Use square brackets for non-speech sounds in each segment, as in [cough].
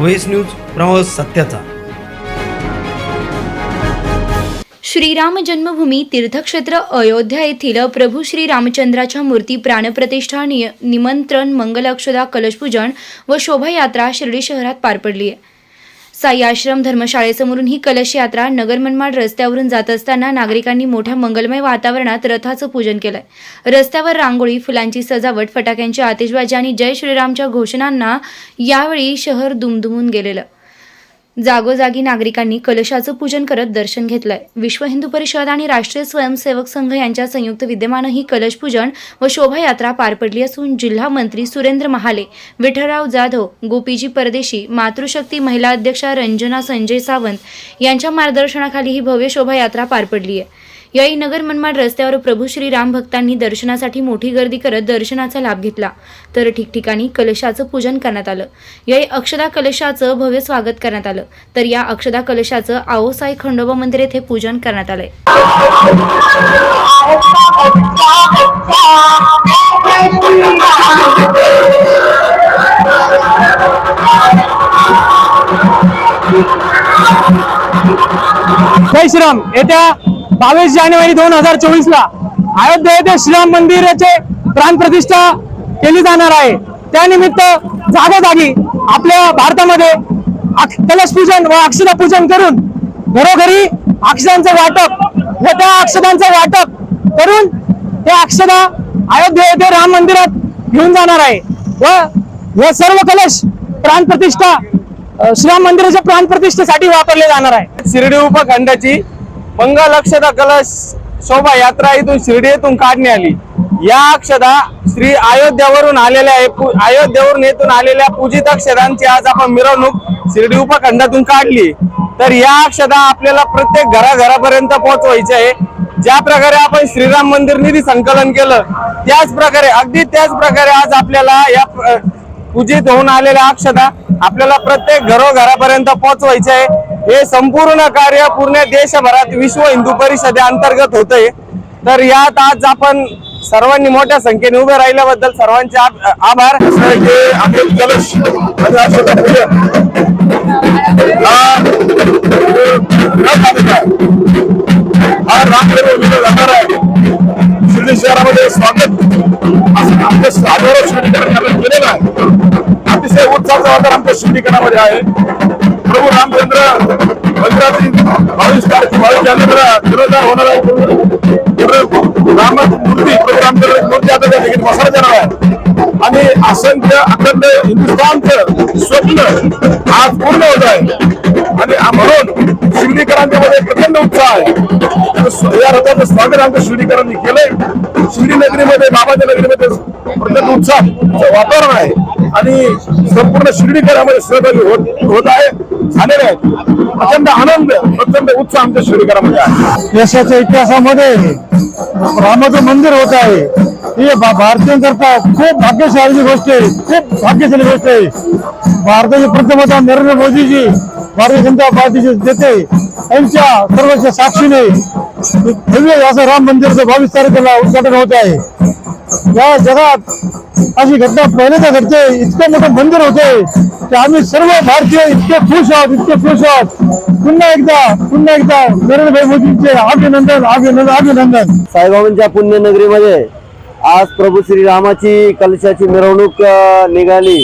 OS news प्रवास सत्याचा. श्रीराम जन्मभूमी तीर्थक्षेत्र अयोध्या येथील प्रभू श्री रामचंद्राच्या मूर्ती प्राणप्रतिष्ठा निय निमंत्रण मंगल अक्षदा कलशपूजन व शोभायात्रा शिर्डी शहरात पार पडली आहे. साई आश्रम धर्मशाळेसमोरून ही कलश यात्रा नगर मनमाड रस्त्यावरून जात असताना नागरिकांनी मोठ्या मंगलमय वातावरणात रथाचं पूजन केलंय. रस्त्यावर रांगोळी फुलांची सजावट फटाक्यांची आतिषबाजी आणि जय श्रीरामच्या घोषणांना यावेळी शहर दुमदुमून गेलेलं. जागोजागी नागरिकांनी कलशाचं पूजन करत दर्शन घेतलंय. विश्व हिंदू परिषद आणि राष्ट्रीय स्वयंसेवक संघ यांच्या संयुक्त विद्यमानं ही कलश पूजन व शोभायात्रा पार पडली असून जिल्हा मंत्री सुरेंद्र महाले विठ्ठलराव जाधव गोपीजी परदेशी मातृशक्ती महिला अध्यक्षा रंजना संजय सावंत यांच्या मार्गदर्शनाखाली ही भव्य शोभायात्रा पार पडली आहे यावेळी नगर मनमाड रस्त्यावर प्रभू श्रीराम भक्तांनी दर्शनासाठी मोठी गर्दी करत दर्शनाचा लाभ घेतला. तर ठिकठिकाणी कलशाचं पूजन करण्यात आलं. यावेळी अक्षदा कलशाचं भव्य स्वागत करण्यात आलं. तर या अक्षदा कलशाचं आओसाई खंडोबा मंदिर येथे पूजन करण्यात आलंय. जय श्रीराम. येत्या बावीस जानेवारी दोन हजार चोवीस ला अयोध्या येथे श्रीराम मंदिराचे प्राण प्रतिष्ठा केली जाणार आहे. त्यानिमित्त जागोजागी आपल्या भारतामध्ये कलश पूजन व अक्षदा पूजन करून घरोघरी अक्षदांचं वाटप व त्या अक्षदांचं वाटप करून त्या अक्षदा अयोध्या येथे राम मंदिरात घेऊन जाणार आहे. व हे सर्व कलश प्राण प्रतिष्ठा श्रीराम मंदिराच्या प्राण प्रतिष्ठेसाठी वापरले जाणार आहे. शिर्डी उपखंडाची मंगल अक्षदा कलश शोभा यात्रा इथून शिर्डी येथून काढण्यात आली. या अक्षदा श्री अयोध्यावरून आलेल्या आहे. पू- अयोध्यावरून येथून आलेल्या पूजित अक्षदांची आज आपण मिरवणूक शिर्डी उपखंडातून काढली. तर या अक्षदा आपल्याला प्रत्येक घराघरापर्यंत पोहोचवायची आहे. ज्या प्रकारे आपण श्रीराम मंदिर निधी संकलन केलं त्याच प्रकारे अगदी त्याच प्रकारे आज आपल्याला या पूजित होऊन आलेल्या अक्षदा आपल्याला प्रत्येक घरोघरापर्यंत पोहोचवायचे आहे. हे संपूर्ण कार्य पूर्ण देशभरात विश्व हिंदू परिषदे अंतर्गत होतंय. तर यात आज आपण सर्वांनी मोठ्या संख्येने उभे राहिल्याबद्दल सर्वांचे आभ- आभार. जे हा जाणार आहे. शिर्डी शहरामध्ये स्वागत. असं आमच्या साधारण शिर्डीकरांनी केलेलं आहे. अतिशय उत्साहाचं वातावरण आमच्या शिर्डीकरामध्ये आहे. प्रभू रामचंद्र मंदिराची बावीस तारीख बावीस जानेवारीला जीर्णोद्धार होणार आहे. पूर्ण रामाची मूर्ती प्रभू रामचंद्र मूर्ती आता त्या ठिकाणी बसवण्यात जाणार आहे आणि असंख्य अखंड हिंदुस्थानचं स्वप्न आज पूर्ण होत आहे. आणि म्हणून शिर्डीकरांच्या मध्ये प्रचंड उत्साह आहे. या रथाचं स्वागत आमच्या शिर्डीकरांनी केलंय. शिर्डी नगरीमध्ये बाबाच्या नगरीमध्ये प्रचंड उत्साह वातावरण आहे. आणि संपूर्ण शिर्डीकरामध्ये सहभागी होत होत आहे. झालेले आहेत प्रचंड आनंद प्रचंड उत्साह आमच्या शिर्डीकरामध्ये आहे. यशाच्या इतिहासामध्ये रामाचं मंदिर होत आहे. ही भारतीयांकरता खूप भाग्यशाली गोष्ट आहे. खूप भाग्यशाली गोष्ट आहे. भारताचे पंतप्रधान नरेंद्र मोदीजी भारतीय जनता पार्टीचे नेते यांच्या सर्वच्या साक्षीने भव्य असं राम मंदिरचं बावीस तारखेला उद्घाटन होत आहे. या जगात अशी घटना पहिल्यांदा घडते. इतकं मोठं मंदिर होते की आम्ही सर्व भारतीय इतके खुश आहोत इतके खुश आहोत. पुन्हा एकदा पुन्हा एकदा नरेंद्रभाई मोदींचे अभिनंदन अभिनंदन अभिनंदन. साईबाबांच्या पुण्यनगरीमध्ये आज प्रभू श्रीरामाची कलशाची मिरवणूक निघाली.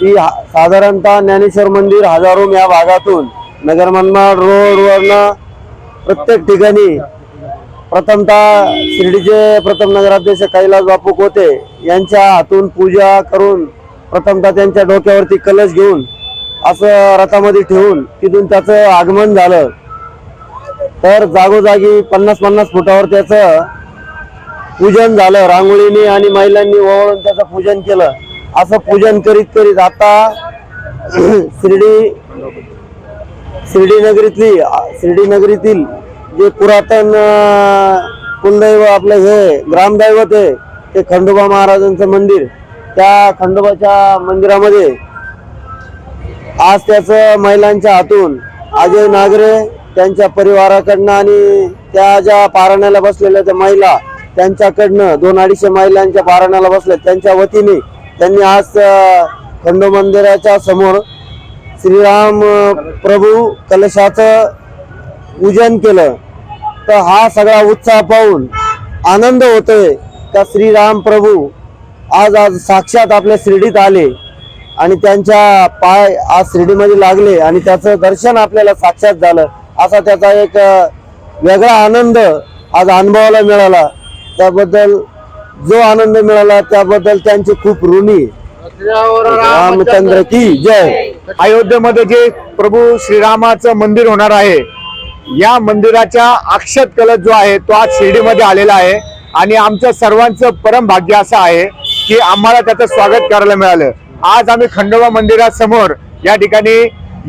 ती साधारणतः ज्ञानेश्वर मंदिर हजारो या भागातून नगर मनमाड रोडवरनं प्रत्येक ठिकाणी प्रथमतः शिर्डीचे प्रथम नगराध्यक्ष कैलास बापू कोते यांच्या हातून पूजा करून प्रथमतः त्यांच्या डोक्यावरती कलश घेऊन असं रथामध्ये ठेवून तिथून त्याचं आगमन झालं. तर जागोजागी पन्नास पन्नास फुटावर त्याचं पूजन झालं. रांगोळीने आणि महिलांनी ओवाळून त्याचं पूजन केलं. असं पूजन करीत करीत आता [clears throat] शिर्डी शिर्डी नगरीतली शिर्डी नगरीतील जे पुरातन कुलदैव आपलं हे ग्रामदैवत आहे ते खंडोबा महाराजांचं मंदिर त्या खंडोबाच्या मंदिरामध्ये आज त्याचं महिलांच्या हातून अजय नागरे त्यांच्या परिवाराकडनं आणि त्या ज्या पाराण्याला बसलेल्या त्या महिला त्यांच्याकडनं दोन अडीचशे महिलांच्या पाराण्याला बसल्या त्यांच्या वतीने त्यांनी आज खंडो मंदिराच्या समोर श्रीराम प्रभू कलशाचं पूजन केलं तर हा सगळा उत्साह पाहून आनंद होतोय का श्रीराम प्रभू. आज आज साक्षात आपल्या शिर्डीत आले आणि त्यांच्या पाय आज शिर्डीमध्ये लागले आणि त्याचं दर्शन आपल्याला साक्षात झालं. असा त्याचा एक वेगळा आनंद आज अनुभवाला मिळाला. त्याबद्दल जो आनंद मिळाला त्याबद्दल त्यांचे खूप ऋणी. रामचंद्र की जय. अयोध्येमध्ये जे प्रभू श्रीरामाचं मंदिर होणार आहे या मंदिराच्या अक्षत कलश जो आहे तो आज शिर्डीमध्ये आलेला आहे. आणि आमच्या सर्वांचं परम भाग्य असं आहे की आम्हाला त्याचं स्वागत करायला मिळालं. आज आम्ही खंडोबा मंदिरासमोर या ठिकाणी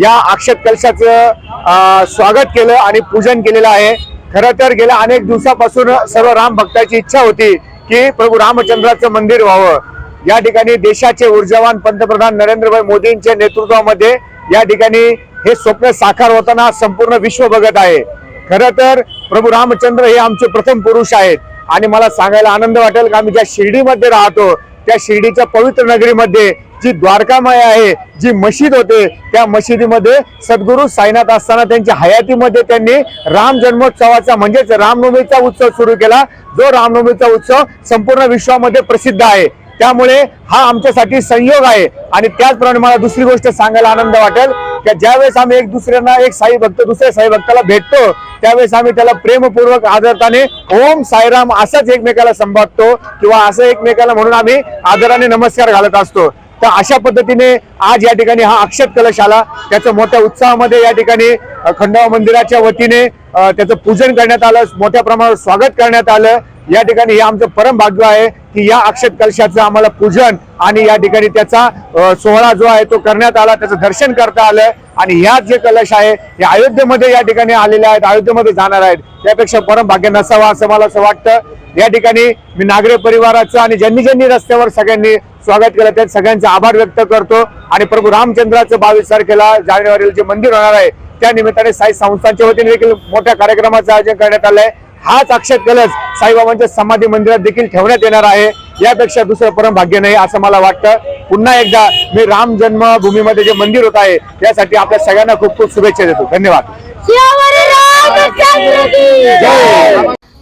या अक्षत कलशाचं स्वागत केलं आणि पूजन केलेलं आहे. खरं तर गेल्या अनेक दिवसापासून सर्व राम भक्ताची इच्छा होती की प्रभू रामचंद्राचं मंदिर व्हावं. या ठिकाणी देशाचे ऊर्जावान पंतप्रधान नरेंद्रभाई मोदींच्या नेतृत्वामध्ये या ठिकाणी हे स्वप्न साकार होताना संपूर्ण विश्व बघत आहे. खरं तर प्रभू रामचंद्र हे आमचे प्रथम पुरुष आहेत. आणि मला सांगायला आनंद वाटेल का आम्ही ज्या शिर्डीमध्ये राहतो त्या शिर्डीच्या पवित्र नगरीमध्ये जी द्वारकामय आहे जी मशीद होते त्या मशिदीमध्ये सद्गुरू साईनाथ असताना त्यांच्या हयातीमध्ये त्यांनी राम जन्मोत्सवाचा म्हणजेच रामनवमीचा उत्सव सुरू केला. जो रामनवमीचा उत्सव संपूर्ण विश्वामध्ये प्रसिद्ध आहे. त्यामुळे हा आमच्यासाठी संयोग आहे. आणि त्याचप्रमाणे मला दुसरी गोष्ट सांगायला आनंद वाटेल. की ज्यावेळेस आम्ही एक दुसऱ्यांना एक साई भक्त दुसऱ्या साई भक्ताला भेटतो त्यावेळेस आम्ही त्याला प्रेमपूर्वक आदरताने ओम साईराम असाच एकमेकाला संभाळतो किंवा असं एकमेकाला म्हणून आम्ही आदराने नमस्कार घालत असतो. तर अशा पद्धतीने आज या ठिकाणी हा अक्षत कलश आला त्याचं मोठ्या उत्साहामध्ये या ठिकाणी खंडवा मंदिराच्या वतीने त्याचं पूजन करण्यात आलं मोठ्या प्रमाणात स्वागत करण्यात आलं. या ठिकाणी हे आमचं परम भाग्य आहे की या अक्षत कलशाचं आम्हाला पूजन आणि या ठिकाणी त्याचा सोहळा जो आहे तो करण्यात आला त्याचं दर्शन करता आलं आणि ह्या जे कलश आहे हे अयोध्येमध्ये या ठिकाणी आलेले आहेत अयोध्येमध्ये जाणार आहेत. त्यापेक्षा परम भाग्य नसावं असं मला असं वाटतं. या ठिकाणी मी नागरे परिवाराचं आणि ज्यांनी ज्यांनी रस्त्यावर सगळ्यांनी स्वागत केलं त्यात सगळ्यांचे आभार व्यक्त करतो. आणि प्रभू रामचंद्राचं बावीस तारखेला जानेवारीला जे मंदिर होणार आहे त्या निमित्ताने साई संस्थांच्या वतीने देखील मोठ्या कार्यक्रमाचं आयोजन करण्यात आलंय. हाच अक्षत कलश साईबाबांच्या समाधी मंदिरात देखील ठेवण्यात येणार आहे. यापेक्षा दुसरं परम भाग्य नाही असं मला वाटतं. पुन्हा एकदा मी राम जन्मभूमीमध्ये जे मंदिर होत आहे यासाठी आपल्या सगळ्यांना खूप खूप शुभेच्छा देतो. धन्यवाद.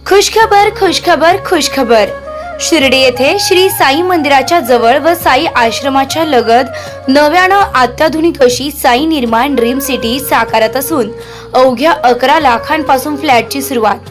खुशखबर खुशखबर खुशखबर. शिर्डी येथे श्री साई मंदिराच्या जवळ व साई आश्रमाच्या लगत नव्यानं अत्याधुनिक अशी साई निर्माण ड्रीम सिटी साकारत असून अवघ्या अकरा लाखांपासून फ्लॅटची सुरुवात.